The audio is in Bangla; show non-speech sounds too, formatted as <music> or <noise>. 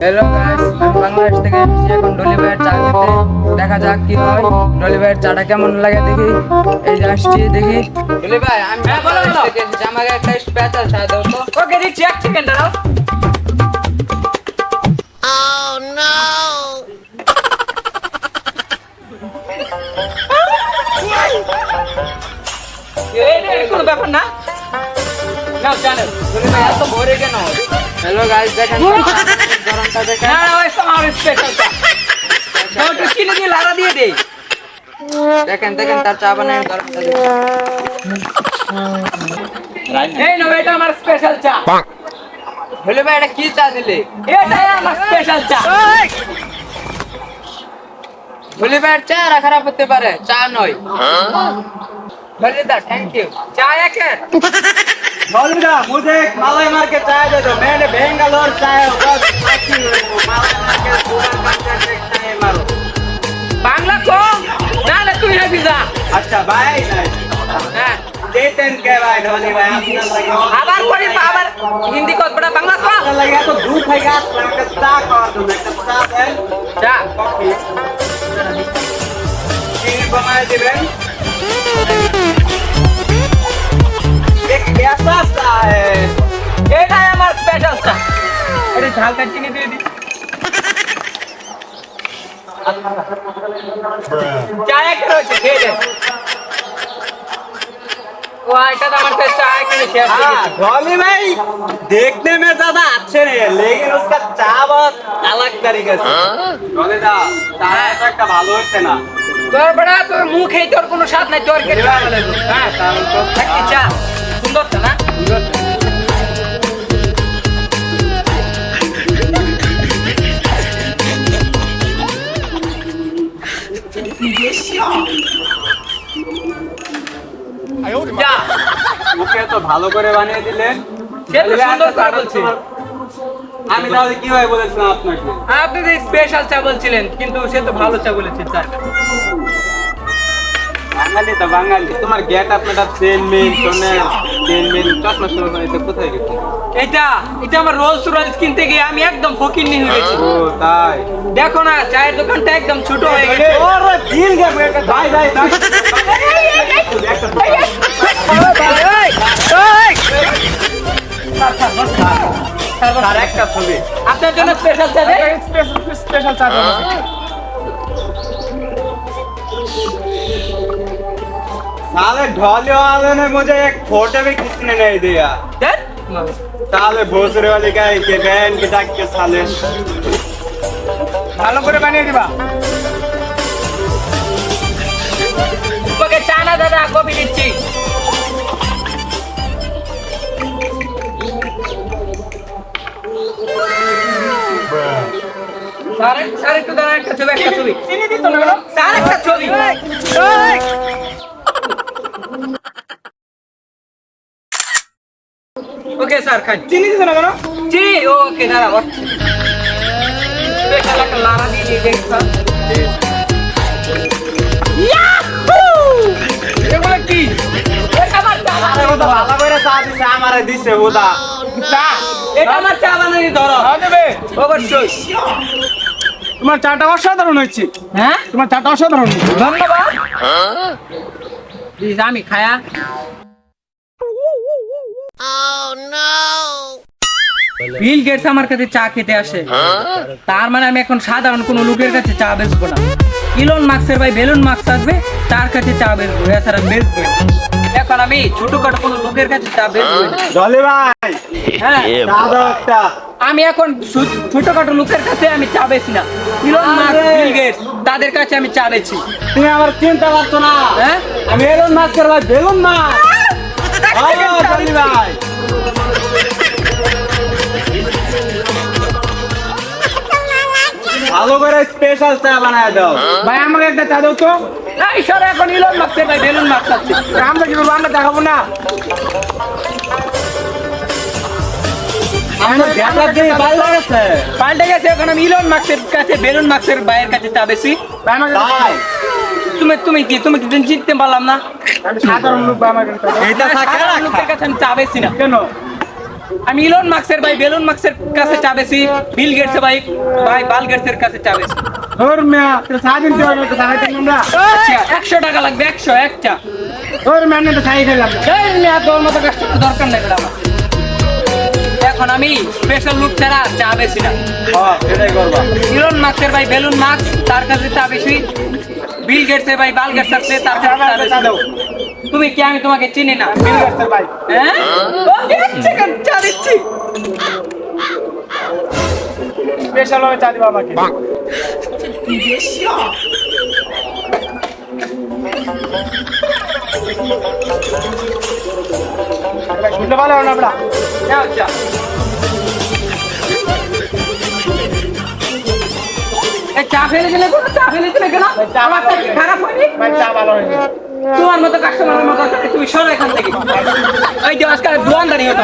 হ্যালো গাইস আমি বাংলাদেশ থেকে এসেছি এখন ডলি ভাইয়ের চা খেতে। দেখা যাক কি হয়। ডলি ভাইয়ের চাটা কেমন লাগে দেখি। এই যে আসছি দেখি। ডলি ভাই আমি হ্যাঁ, বলো, বাংলাদেশ বলো। থেকে এসেছি। আমাকে একটা স্পেশাল চা দাও তো। ওকে দিচ্ছি এক সেকেন্ড দাঁড়াও। এটা কোনো ব্যাপার না। নাও। জানো এত ভরে কেন? হ্যালো গাইস দেখেন। <laughs> গরমটা দেখেন না না ওই আমার স্পেশাল চা দাও একটু চিনি দিয়ে লাড়া দিয়ে দেই। দেখেন দেখেন তার চা বানায় গরমটা এই নাও এটা আমার স্পেশাল চা। ডলি ভাই এটা কি চা দিলে? এটাই আমার স্পেশাল চা। খারাপ হতে পারে চা নয়। ডলি দা থ্যাংক ইউ চা একের मौलवी मुझे एक मलाई मार के चाय दे दो मैंने बेंगलोर चाय बस बाकी मलाई मार के पूरा कंटेंट एक चाय मारो বাংলা কম না না তুই হাবি যা अच्छा भाई হ্যাঁ चेतन के भाई धोनी भाई अपना लगे আবার করি আবার হিন্দি কত বড় বাংলা কম अपना लगे तो धूप है गाछ का चा कर दो मैं कच्चा है চা कॉफी चीनी बनाए दिबेन एक कैसा चा है এটাই আমার স্পেশাল চা এটা ঝালকা চিনি দিয়ে দি চা একে রয়েছে খেয়ে দে ও এটা তো আমার কাছে চা এখানে শেষ হয়ে हाँ, গেছে धोनी भाई देखने में ज्यादा अच्छे नहीं है लेकिन उसका चा बहुत अलग तरीके से धोनी दा चाय ऐसा একটা ভালো হচ্ছে না তোর বড়া তোর মুখেই তোর কোনো স্বাদ নাই তোর কে চা বলে তো। হ্যাঁ তাহলে তো একটি চা সুন্দর চা না ওকে তো ভালো করে বানিয়ে দিলেন সে তো সুন্দর করে বলছে। আমি তাহলে কীভাবে বলেছিলাম আপনাকে আপনি যে স্পেশাল চা বলছিলেন কিন্তু সে তো ভালো চা বলেছে বাঙালি তো বাঙালি তোমার গেট আপনাটা চেন মিল সোনে চেন মিল চশমা সোনা এটা কোথায় গেছে এটা এটা আমার রোলস রয়েলস কিনতে গিয়ে আমি একদম ফকির নিয়ে গেছি ও তাই দেখো না চায়ের দোকানটা একদম ছোট হয়ে গেছে ওরে জিল গে বেটা ভাই ভাই ভাই আপনার জন্য স্পেশাল চা দেয় স্পেশাল চা साले ढोले वाले ने मुझे एक फोटो भी खींचने नहीं दिया দেন? साले भोसरे वाले का के बहन के डाक के साले ভালো করে বানিয়ে দিবা ওকে চা না দাদা কপি দিচ্ছি স্যার স্যার একটু দাঁড়া একটা ছবি একটা ছবি চিনি দিত না স্যার একটা ছবি ওকে স্যার খান চিনি দিত না কেন? চিনি ওকে দাঁড়া স্পেশাল একটা লাড়া দিয়ে দিয়ে দেখ স্যার। এগুলো কি? এটা আমার চা আরে ও তো ভালো করে চা দিছে আমারে দিছে ওদা চা? এটা আমার চা বানানি ধরো। দেবে। অবশ্যই। তোমার চাটা অসাধারণ হচ্ছে হ্যাঁ? তোমার চাটা অসাধারণ ধন্যবাদ। আমি খায়া বিল গেটস আমার কাছে চা খেতে আসে। তার মানে আমি এখন সাধারণ কোনো লোকের কাছে চা বেচবো না। ইলন মার্কসের ভাই বেলুন মার্কস আসবে তার কাছে চা বেচবো এছাড়া আমি বেচবো এখন আমি ছোটখাটো কোনো লোকের কাছে চা বেচবো ঢলে ভাই হ্যাঁ আমি এখন ছোটখাটো লোকের কাছে আমি চা বেছি না। ইলন মার্কস বিল গেটস তাদের কাছে আমি চা বেছি তুমি আমার চিন্তা করছ না। হ্যাঁ? আমি এলন মাস্কের ভাই বেলুন ঢলে ভাই। ভালো করে স্পেশাল চা বানায় দাও। ভাই আমাকে একটা চা দাও তো। না ঈশ্বর এখন ইলন মার্কসের ভাই বেলুন মার্কস আছে আমরা কি করব? আমরা দেখাবো না। পাল্টে গেছে। এখন আমি ইলন মার্কসের কাছে বেলুন মার্কসের ভাইয়ের কাছে চা বেশি। তুমি তুমি কি তুমি কি চিনতে পারলাম না। সাধারণ লোক দাও। সাধারণ লোকের কাছে আমি চা বেশি না। কেন? আমি ইলন মার্কসের ভাই বেলুন মার্কসের কাছে চা বেশি বিল গেটস ভাই ভাই বাল গেটসের কাছে চা বেশি ওর মিয়া তো সাদিন তো তো সাদিন আমরা আচ্ছা একশো টাকা লাগবে একশো একটা। ধর ওর না তো সাই খেলাম। এই মিয়া তোর মতো কষ্ট দরকার নেই আমার। এখন আমি স্পেশাল লুট ছাড়া চা বেশি না। হ্যাঁ ইলন মার্কসের ভাই বেলুন মার্কস তার কাছে চা বেশি বিল গেটসের ভাই বাল গেটস আছে তার কাছে চা বেশি। তুমি কি আমি তোমাকে চিনি না? বিল গেটসের ভাই। হ্যাঁ? চা দিচ্ছি। স্পেশাল ভাবে চা দিবা আমাকে। শুনতে ভালো না? আমরা চা ফেলে দিলে কোনো চা ফেলে দিলে কেন? আমারটা কি খারাপ হয়নি। চা ভালো হয়নি। তোমার মতো কাস্টমারের মতো তুমি সরো এখান থেকে। ওই যে আজকাল দোয়ান হতো